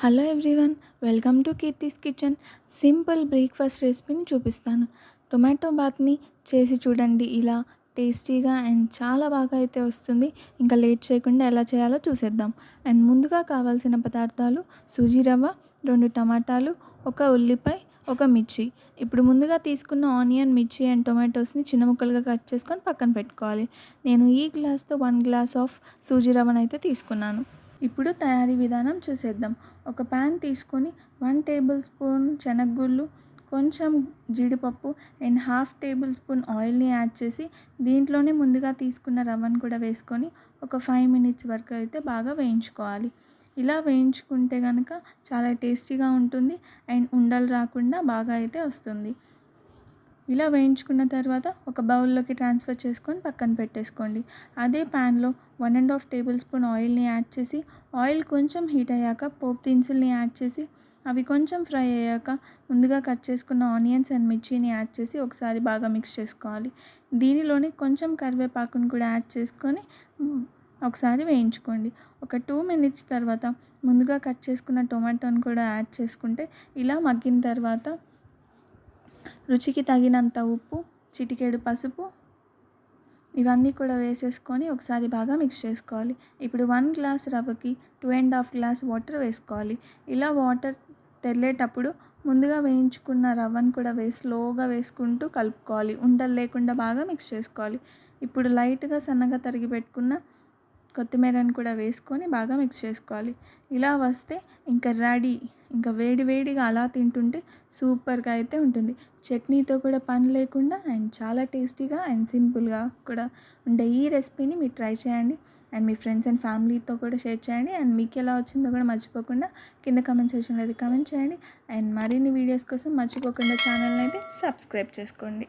Hello everyone welcome to Keerthi's kitchen. Simple breakfast రెసిపీని చూపిస్తాను. Tomato బాత్ని చేసి చూడండి. ఇలా టేస్టీగా అండ్ చాలా బాగా అయితే వస్తుంది. ఇంకా లేట్ చేయకుండా ఎలా చేయాలో చూసేద్దాం. అండ్ ముందుగా కావాల్సిన పదార్థాలు సూజీ రవ్వ రెండు టమాటాలు ఒక ఉల్లిపాయ ఒక మిర్చి. ఇప్పుడు ముందుగా తీసుకున్న ఆనియన్ మిర్చి అండ్ టొమాటోస్ని చిన్న ముక్కలుగా కట్ చేసుకొని పక్కన పెట్టుకోవాలి. నేను ఈ గ్లాస్తో వన్ గ్లాస్ ఆఫ్ సూజీ రవ్వను అయితే తీసుకున్నాను. ఇప్పుడు తయారీ విధానం చూసేద్దాం. ఒక ప్యాన్ తీసుకొని వన్ టేబుల్ స్పూన్ శనగగుళ్ళు కొంచెం జీడిపప్పు అండ్ హాఫ్ టేబుల్ స్పూన్ ఆయిల్ని యాడ్ చేసి దీంట్లోనే ముందుగా తీసుకున్న రవ్వను కూడా వేసుకొని ఒక ఫైవ్ మినిట్స్ వరకు అయితే బాగా వేయించుకోవాలి. ఇలా వేయించుకుంటే కనుక చాలా టేస్టీగా ఉంటుంది అండ్ ఉండలు రాకుండా బాగా అయితే వస్తుంది. ఇలా వేయించుకున్న తర్వాత ఒక బౌల్లోకి ట్రాన్స్ఫర్ చేసుకొని పక్కన పెట్టేసుకోండి. అదే ప్యాన్లో one and half table spoon ఆయిల్ని యాడ్ చేసి ఆయిల్ కొంచెం హీట్ అయ్యాక పోపు దినుసుల్ని యాడ్ చేసి అవి కొంచెం ఫ్రై అయ్యాక ముందుగా కట్ చేసుకున్న ఆనియన్స్ అండ్ మిర్చిని యాడ్ చేసి ఒకసారి బాగా మిక్స్ చేసుకోవాలి. దీనిలోనే కొంచెం కరివేపాకును కూడా యాడ్ చేసుకొని ఒకసారి వేయించుకోండి. ఒక టూ మినిట్స్ తర్వాత ముందుగా కట్ చేసుకున్న టొమాటోని కూడా యాడ్ చేసుకుంటే ఇలా మగ్గిన తర్వాత రుచికి తగినంత ఉప్పు చిటికెడు పసుపు ఇవన్నీ కూడా వేసేసుకొని ఒకసారి బాగా మిక్స్ చేసుకోవాలి. ఇప్పుడు one glass రవ్వకి two and half glass water వేసుకోవాలి. ఇలా వాటర్ తెల్లేటప్పుడు ముందుగా వేయించుకున్న రవ్వను కూడా వేసి స్లోగా వేసుకుంటూ కలుపుకోవాలి. ఉండలు లేకుండా బాగా మిక్స్ చేసుకోవాలి. ఇప్పుడు లైట్గా సన్నగా తరిగి పెట్టుకున్న కొత్తిమీరని కూడా వేసుకొని బాగా మిక్స్ చేసుకోవాలి. ఇలా వస్తే ఇంకా రెడీ ఇంకా వేడి వేడిగా అలా తింటుంటే సూపర్గా అయితే ఉంటుంది. చట్నీతో కూడా పని లేకుండా అండ్ చాలా టేస్టీగా అండ్ సింపుల్గా కూడా ఉండే ఈ రెసిపీని మీరు ట్రై చేయండి. అండ్ మీ ఫ్రెండ్స్ అండ్ ఫ్యామిలీతో కూడా షేర్ చేయండి. అండ్ మీకు ఎలా వచ్చిందో కూడా మర్చిపోకుండా కింద కమెంట్ సెక్షన్లో అయితే కమెంట్ చేయండి. అండ్ మరిన్ని వీడియోస్ కోసం మర్చిపోకుండా ఛానల్ని అయితే సబ్స్క్రైబ్ చేసుకోండి.